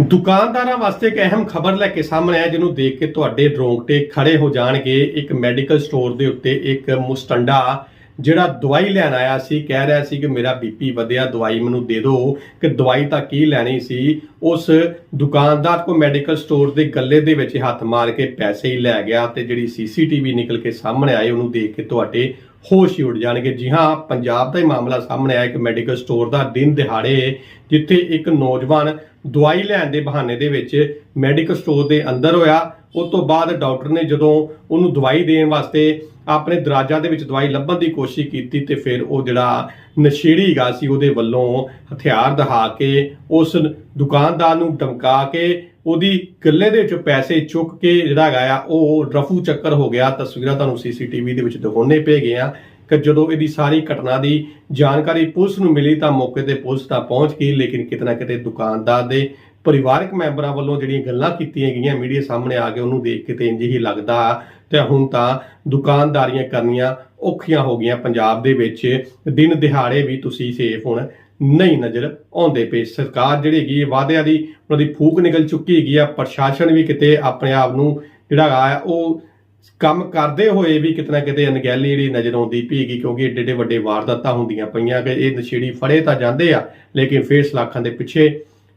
ਦੁਕਾਨਦਾਰਾਂ ਵਾਸਤੇ ਇੱਕ ਅਹਿਮ ਖਬਰ ਲੈ ਕੇ ਸਾਹਮਣੇ ਆਇਆ, ਜਿਹਨੂੰ ਦੇਖ ਕੇ ਤੁਹਾਡੇ ਰੋਂਗਟੇ ਖੜੇ ਹੋ ਜਾਣਗੇ। ਇੱਕ ਮੈਡੀਕਲ ਸਟੋਰ ਦੇ ਉੱਤੇ ਇੱਕ ਮੁਸਟੰਡਾ, ਜਿਹੜਾ ਦਵਾਈ ਲੈਣ ਆਇਆ ਸੀ, ਕਹਿ ਰਿਹਾ ਸੀ ਕਿ ਮੇਰਾ ਬੀਪੀ ਵਧਿਆ, ਦਵਾਈ ਮੈਨੂੰ ਦੇ ਦਿਓ। ਕਿ ਦਵਾਈ ਤਾਂ ਕੀ ਲੈਣੀ ਸੀ? ਉਸ ਦੁਕਾਨਦਾਰ ਕੋ ਮੈਡੀਕਲ ਸਟੋਰ ਦੇ ਗੱਲੇ ਦੇ ਵਿੱਚ ਹੱਥ ਮਾਰ ਕੇ ਪੈਸੇ ਹੀ ਲੈ ਗਿਆ ਤੇ ਜਿਹੜੀ ਸੀਸੀਟੀਵੀ ਨਿਕਲ ਕੇ ਸਾਹਮਣੇ ਆਈ ਉਹਨੂੰ ਦੇਖ ਕੇ ਤੁਹਾਡੇ ਹੋਸ਼ ਹੀ ਉੱਡ ਜਾਣਗੇ। ਜੀ ਹਾਂ, ਪੰਜਾਬ ਦਾ ਹੀ ਮਾਮਲਾ ਸਾਹਮਣੇ ਆਇਆ। ਇੱਕ ਮੈਡੀਕਲ ਸਟੋਰ ਦਾ ਦਿਨ ਦਿਹਾੜੇ ਜਿੱਥੇ ਇੱਕ ਨੌਜਵਾਨ ਦਵਾਈ ਲੈਣ ਦੇ ਬਹਾਨੇ ਦੇ ਵਿੱਚ ਮੈਡੀਕਲ ਸਟੋਰ ਦੇ ਅੰਦਰ ਹੋਇਆ। ਉਸ ਤੋਂ ਬਾਅਦ ਡਾਕਟਰ ਨੇ ਜਦੋਂ ਉਹਨੂੰ ਦਵਾਈ ਦੇਣ ਵਾਸਤੇ ਆਪਣੇ ਦਰਾਜਾਂ ਦੇ ਵਿੱਚ ਦਵਾਈ ਲੱਭਣ ਦੀ ਕੋਸ਼ਿਸ਼ ਕੀਤੀ ਤੇ ਫਿਰ ਉਹ ਜਿਹੜਾ ਨਸ਼ੇੜੀ ਗਾ ਸੀ, ਉਹਦੇ ਵੱਲੋਂ ਹਥਿਆਰ ਦਹਾ ਕੇ ਉਸ ਦੁਕਾਨਦਾਰ ਨੂੰ ਧਮਕਾ ਕੇ ਉਹਦੀ ਗੱਲੇ ਦੇ ਵਿੱਚੋਂ ਪੈਸੇ ਚੁੱਕ ਕੇ ਜਿਹੜਾ ਹੈਗਾ ਆ, ਉਹ ਰਫੂ ਚੱਕਰ ਹੋ ਗਿਆ। ਤਸਵੀਰਾਂ ਤੁਹਾਨੂੰ ਸੀਸੀਟੀਵੀ ਦੇ ਵਿੱਚ ਦਿਖਾਉਣੇ ਗਏ ਆ ਕਿ ਜਦੋਂ ਇਹਦੀ ਸਾਰੀ ਘਟਨਾ ਦੀ ਜਾਣਕਾਰੀ ਪੁਲਿਸ ਨੂੰ ਮਿਲੀ ਤਾਂ ਮੌਕੇ ਤੇ ਪੁਲਿਸ ਤਾਂ ਪਹੁੰਚ ਗਈ, ਲੇਕਿਨ ਕਿਤੇ ਨਾ ਕਿਤੇ ਦੁਕਾਨਦਾਰ ਦੇ ਪਰਿਵਾਰਕ ਮੈਂਬਰਾਂ ਵੱਲੋਂ ਜਿਹੜੀਆਂ ਗੱਲਾਂ ਕੀਤੀਆਂ ਗਈਆਂ, ਮੀਡੀਆ ਸਾਹਮਣੇ ਆ ਕੇ ਉਹਨੂੰ ਦੇਖ ਕੇ ਤੇ ਇੰਜ ਹੀ ਲੱਗਦਾ ਤੇ ਹੁਣ ਤਾਂ ਦੁਕਾਨਦਾਰੀਆਂ ਕਰਨੀਆਂ ਔਖੀਆਂ ਹੋ ਗਈਆਂ ਪੰਜਾਬ ਦੇ ਵਿੱਚ। ਦਿਨ ਦਿਹਾੜੇ ਵੀ ਤੁਸੀਂ ਸੇਫ ਹੁਣ। ਨਹੀਂ ਨਜ਼ਰ ਆਉਂਦੇ ਪਏ। ਸਰਕਾਰ ਜਿਹੜੀ ਹੈਗੀ ਹੈ, ਵਾਅਦਿਆਂ ਦੀ ਉਹਨਾਂ ਦੀ ਫੂਕ ਨਿਕਲ ਚੁੱਕੀ ਹੈਗੀ ਆ। ਪ੍ਰਸ਼ਾਸਨ ਵੀ ਕਿਤੇ ਆਪਣੇ ਆਪ ਨੂੰ ਜਿਹੜਾ ਹੈਗਾ ਆ ਉਹ ਕੰਮ ਕਰਦੇ ਹੋਏ ਵੀ ਕਿਤੇ ਨਾ ਕਿਤੇ ਅਣਗਹਿਲੀ ਜਿਹੜੀ ਨਜ਼ਰ ਆਉਂਦੀ ਪਈਗੀ ਕਿਉਂਕਿ ਏਡੇ ਏਡੇ ਵੱਡੇ ਵਾਰਦਾਤਾਂ ਹੁੰਦੀਆਂ ਪਈਆਂ ਕਿ ਇਹ ਨਸ਼ੇੜੀ ਫੜੇ ਤਾਂ ਜਾਂਦੇ ਆ ਲੇਕਿਨ ਫੇਰ ਸਲਾਖਾਂ ਦੇ ਪਿੱਛੇ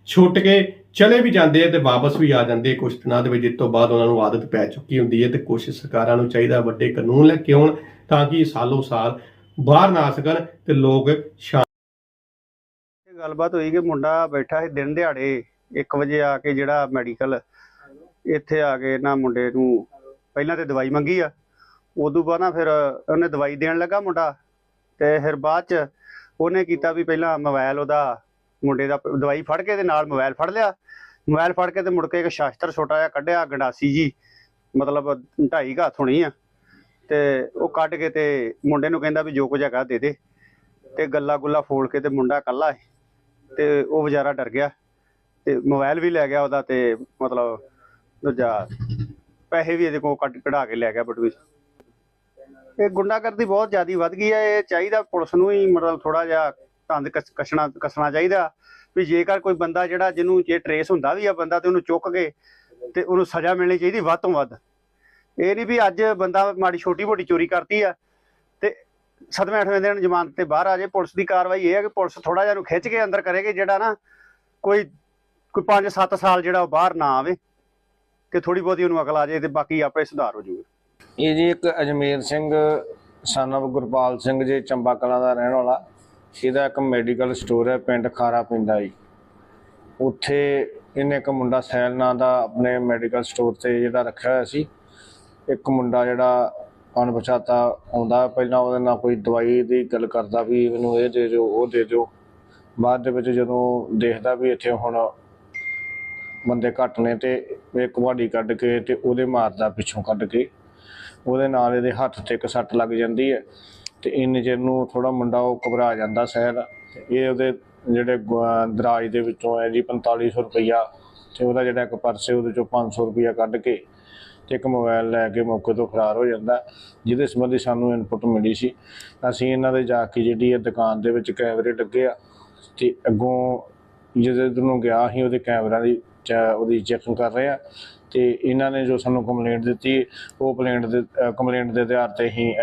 ਛੁੱਟ ਕੇ ਚਲੇ ਵੀ ਜਾਂਦੇ ਆ ਤੇ ਵਾਪਸ ਵੀ ਆ ਜਾਂਦੇ ਆ। ਕੁਝ ਦਿਨਾਂ ਦੇ ਵਿੱਚ ਇਸ ਤੋਂ ਬਾਅਦ ਉਹਨਾਂ ਨੂੰ ਆਦਤ ਪੈ ਚੁੱਕੀ ਹੁੰਦੀ ਹੈ ਤੇ ਕੁਝ ਸਰਕਾਰਾਂ ਨੂੰ ਚਾਹੀਦਾ ਵੱਡੇ ਕਾਨੂੰਨ ਲੈ ਕੇ ਆਉਣ ਤਾਂ ਕਿ ਸਾਲੋ ਸਾਲ ਬਾਹਰ ਨਾ ਆ ਸਕਣ ਤੇ ਲੋਕ ਸ਼ਾਂ ਗੱਲਬਾਤ ਹੋਈ ਕਿ ਮੁੰਡਾ ਬੈਠਾ ਸੀ ਦਿਨ ਦਿਹਾੜੇ 1 ਵਜੇ ਆ ਕੇ ਜਿਹੜਾ ਮੈਡੀਕਲ ਇੱਥੇ ਆ ਕੇ ਨਾ ਮੁੰਡੇ ਨੂੰ ਪਹਿਲਾਂ ਤੇ ਦਵਾਈ ਮੰਗੀ ਆ, ਉਦੋਂ ਬਾਅਦ ਨਾ ਫਿਰ ਉਹਨੇ ਦਵਾਈ ਦੇਣ ਲੱਗਾ ਮੁੰਡਾ ਤੇ ਫਿਰ ਬਾਅਦ ਚ ਉਹਨੇ ਕੀਤਾ ਵੀ ਪਹਿਲਾਂ ਮੋਬਾਈਲ ਉਹਦਾ ਮੁੰਡੇ ਦਾ ਦਵਾਈ ਫੜ ਕੇ ਤੇ ਨਾਲ ਮੋਬਾਈਲ ਫੜ ਲਿਆ। ਮੋਬਾਈਲ ਫੜ ਕੇ ਤੇ ਮੁੜ ਕੇ ਇੱਕ ਸ਼ਾਸਤਰ ਛੋਟਾ ਜਿਹਾ ਕੱਢਿਆ, ਗੰਡਾਸੀ ਜੀ, ਮਤਲਬ ਢਾਈ ਕੁ ਹੋਣੀ ਆ। ਤੇ ਉਹ ਕੱਢ ਕੇ ਤੇ ਮੁੰਡੇ ਨੂੰ ਕਹਿੰਦਾ ਵੀ ਜੋ ਕੁਝ ਹੈਗਾ ਦੇ ਦੇ। ਤੇ ਗੱਲਾ ਗੁੱਲਾ ਫੋਲ ਕੇ ਤੇ ਮੁੰਡਾ ਕੱਲਾ ਸੀ। ਤੇ ਉਹ ਵਿਚਾਰਾ ਡਰ ਗਿਆ ਤੇ ਮੋਬਾਈਲ ਵੀ ਲੈ ਗਿਆ ਉਹਦਾ ਤੇ ਮਤਲਬ ਦੂਜਾ ਪੈਸੇ ਵੀ ਇਹਦੇ ਕੋਲ ਕੱਢ ਕਢਾ ਕੇ ਲੈ ਗਿਆ ਬਟੂਏ ਇਹ ਗੁੰਡਾਗਰਦੀ ਬਹੁਤ ਜ਼ਿਆਦਾ ਵੱਧ ਗਈ ਹੈ, ਇਹ ਚਾਹੀਦਾ ਪੁਲਿਸ ਨੂੰ ਹੀ ਮਤਲਬ ਥੋੜਾ ਜਿਹਾ ਧੰਦ ਕਸ- ਕਸਣਾ ਕਸਣਾ ਚਾਹੀਦਾ ਵੀ ਜੇਕਰ ਕੋਈ ਬੰਦਾ ਜਿਹੜਾ ਜਿਹਨੂੰ ਜੇ ਟਰੇਸ ਹੁੰਦਾ ਵੀ ਆ ਬੰਦਾ ਤੇ ਉਹਨੂੰ ਚੁੱਕ ਕੇ ਤੇ ਉਹਨੂੰ ਸਜ਼ਾ ਮਿਲਣੀ ਚਾਹੀਦੀ ਵੱਧ ਤੋਂ ਵੱਧ। ਇਹ ਨਹੀਂ ਵੀ ਅੱਜ ਬੰਦਾ ਮਾੜੀ ਛੋਟੀ ਮੋਟੀ ਚੋਰੀ ਕਰਤੀ ਆ ਸੱਤਵੇਂ ਅੱਠਵੇਂ ਦਿਨ ਜ਼ਮਾਨਤ ਤੇ ਬਾਹਰ ਆ ਜਾਏ। ਪੁਲਿਸ ਦੀ ਕਾਰਵਾਈ ਇਹ ਹੈ ਕਿ ਪੁਲਿਸ ਥੋੜਾ ਜਿਹਾ ਨੂੰ ਖਿੱਚ ਕੇ ਅੰਦਰ ਕਰੇਗੀ, ਜਿਹੜਾ ਨਾ ਕੋਈ ਕੋਈ 5-7 ਸਾਲ ਜਿਹੜਾ ਉਹ ਬਾਹਰ ਨਾ ਆਵੇ ਕਿ ਥੋੜੀ ਬਹੁਤੀ ਉਹਨੂੰ ਅਕਲ ਆ ਜਾਏ ਤੇ ਬਾਕੀ ਆਪੇ ਸੁਧਾਰ ਹੋ ਜਾਊਗਾ। ਇਹ ਜੀ ਇੱਕ ਅਜਮੇਰ ਸਿੰਘ, son ਗੁਰਪਾਲ ਸਿੰਘ ਜੀ, ਚੰਬਾ ਕਲਾਂ ਦਾ ਰਹਿਣ ਵਾਲਾ। ਇਹਦਾ ਇੱਕ ਮੈਡੀਕਲ ਸਟੋਰ ਹੈ, ਪਿੰਡ ਖਾਰਾ ਪਿੰਦਾ ਜੀ। ਉੱਥੇ ਇਹਨੇ ਇੱਕ ਮੁੰਡਾ ਸੈਲ ਨਾਂ ਦਾ ਆਪਣੇ ਮੈਡੀਕਲ ਸਟੋਰ ਤੇ ਜਿਹੜਾ ਰੱਖਿਆ ਹੋਇਆ ਸੀ। ਇੱਕ ਮੁੰਡਾ ਜਿਹੜਾ ਅਣਪਛਾਤਾ ਆਉਂਦਾ, ਪਹਿਲਾਂ ਉਹਦੇ ਨਾਲ ਕੋਈ ਦਵਾਈ ਦੀ ਗੱਲ ਕਰਦਾ ਵੀ ਮੈਨੂੰ ਇਹ ਦੇ ਦਿਓ, ਉਹ ਦੇ ਦਿਓ। ਬਾਅਦ ਦੇ ਵਿੱਚ ਜਦੋਂ ਦੇਖਦਾ ਵੀ ਇੱਥੇ ਹੁਣ ਬੰਦੇ ਘੱਟ ਨੇ ਤੇ ਇਹ ਕੁਹਾੜੀ ਕੱਢ ਕੇ ਤੇ ਉਹਦੇ ਮਾਰਦਾ ਪਿੱਛੋਂ ਕੱਢ ਕੇ, ਉਹਦੇ ਨਾਲ ਇਹਦੇ ਹੱਥ ਤੇ ਇੱਕ ਸੱਟ ਲੱਗ ਜਾਂਦੀ ਹੈ ਤੇ ਇੰਨੇ ਚਿਰ ਨੂੰ ਥੋੜਾ ਮੁੰਡਾ ਉਹ ਘਬਰਾ ਜਾਂਦਾ ਸਹਿਰ, ਇਹ ਉਹਦੇ ਜਿਹੜੇ ਗੁਆ- ਦਰਾਜ ਦੇ ਵਿੱਚੋਂ ਹੈ ਜੀ 4500 ਰੁਪਈਆ ਤੇ ਉਹਦਾ ਜਿਹੜਾ ਇੱਕ ਪਰਸ ਹੈ ਉਹਦੇ ਚੋਂ 500 ਰੁਪਈਆ ਕੱਢ ਕੇ ਤੇ ਇੱਕ ਮੋਬਾਈਲ ਲੈ ਕੇ ਮੌਕੇ ਤੋਂ ਫਰਾਰ ਹੋ ਜਾਂਦਾ ਜਿਹਦੇ ਸੰਬੰਧੀ ਸਾਨੂੰ ਇਨਪੁਟ ਮਿਲੀ ਸੀ। ਅਸੀਂ ਇਹਨਾਂ ਦੇ ਜਾ ਕੇ ਜਿਹੜੀ ਇਹ ਦੁਕਾਨ ਦੇ ਵਿੱਚ ਕੈਮਰੇ ਲੱਗੇ ਆ ਤੇ ਅੱਗੋਂ ਜਿਹਦੇ ਨੂੰ ਗਿਆ ਸੀ ਉਹਦੇ ਕੈਮਰਾ ਦੀ ਚ- ਉਹਦੀ ਚੈਕਿੰਗ ਕਰ ਰਹੇ ਆ ਤੇ ਇਹਨਾਂ ਨੇ ਜੋ ਸਾਨੂੰ ਕੰਪਲੇਂਟ ਦਿੱਤੀ, ਉਹ ਕੰਪਲੇਂਟ ਦੇ ਕੰਪਲੇਂਟ ਦੇ ਆਧਾਰ ਤੇ ਹੀ